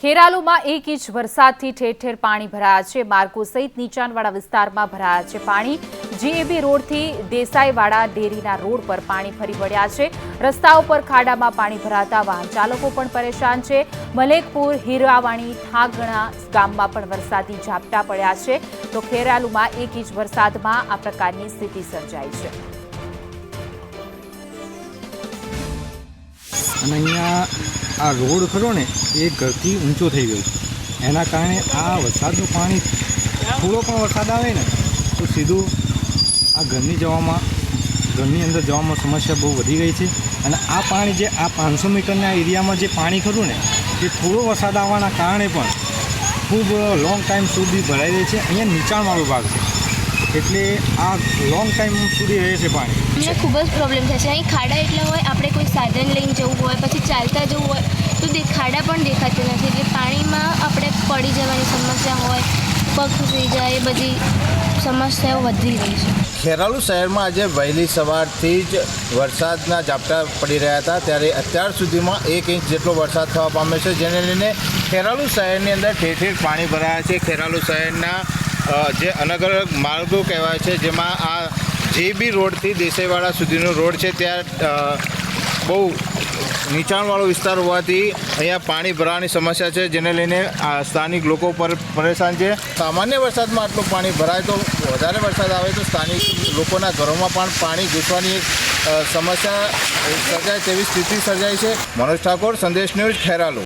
ખેરાલુમાં એક ઇંચ વરસાદથી ઠેર ઠેર પાણી ભરાયા છે. માર્ગો સહિત નીચાણવાળા વિસ્તારમાં ભરાયા છે પાણી. જીએબી રોડથી દેસાઈવાડા ડેરીના રોડ પર પાણી ફરી વળ્યા છે. રસ્તાઓ પર ખાડામાં પાણી ભરાતા વાહન ચાલકો પણ પરેશાન છે. મલેકપુર, હીરાવાણી, થાગણા ગામમાં પણ વરસાદી ઝાપટા પડ્યા છે. તો ખેરાલુમાં એક ઇંચ વરસાદમાં આ પ્રકારની સ્થિતિ સર્જાઈ છે. અને અહીંયા આ રોડ ખરો ને, એ ઘરથી ઊંચો થઈ ગયો છે. એના કારણે આ વરસાદનું પાણી થોડો પણ વરસાદ આવે ને, તો સીધું આ ઘરની જવામાં, ઘરની અંદર જવામાં સમસ્યા બહુ વધી ગઈ છે. અને આ પાણી જે, આ પાંચસો મીટરના એરિયામાં જે પાણી ખરું ને, એ થોડો વરસાદ આવવાના કારણે પણ ખૂબ લોંગ ટાઈમ સુધી ભરાઈ રહે છે. અહીંયા નીચાણવાળો ભાગ છે. એટલે આ લોંગ ટાઈમ સુધી રહે છે પાણી. અમને ખૂબ જ પ્રોબ્લેમ થાય છે. અહીં ખાડા એટલા હોય આપણે કોઈ સાધન લઈને જવું હોય પછી ચાલતા જવું હોય તો દે ખાડા પણ દેખાતા નથી. એટલે પાણીમાં આપણે પડી જવાની સમસ્યા હોય પગ થઈ જાય એ બધી સમસ્યાઓ વધી રહી છે. ખેરાલુ શહેરમાં આજે વહેલી સવારથી જ વરસાદના ઝાપટા પડી રહ્યા હતા. ત્યારે અત્યાર સુધીમાં એક ઇંચ જેટલો વરસાદ થવા પામ્યો છે. જેને લઈને ખેરાલુ શહેરની અંદર ઠેર ઠેર પાણી ભરાયા છે. ખેરાલુ શહેરના જે અલગ અલગ માર્ગો કહેવાય છે, જેમાં આ જે બી રોડથી દેસાઈવાડા સુધીનો રોડ છે, ત્યાં બહુ નીચાણવાળો વિસ્તાર હોવાથી અહીંયા પાણી ભરાવાની સમસ્યા છે, જેને લઈને આ સ્થાનિક લોકો પર પરેશાન છે. સામાન્ય વરસાદમાં આટલું પાણી ભરાય તો, વધારે વરસાદ આવે તો સ્થાનિક લોકોના ઘરોમાં પણ પાણી ઘૂસવાની સમસ્યા સર્જાય તેવી સ્થિતિ સર્જાય છે. મનોજ ઠાકોર, સંદેશ ન્યૂઝ ખેરાલુ.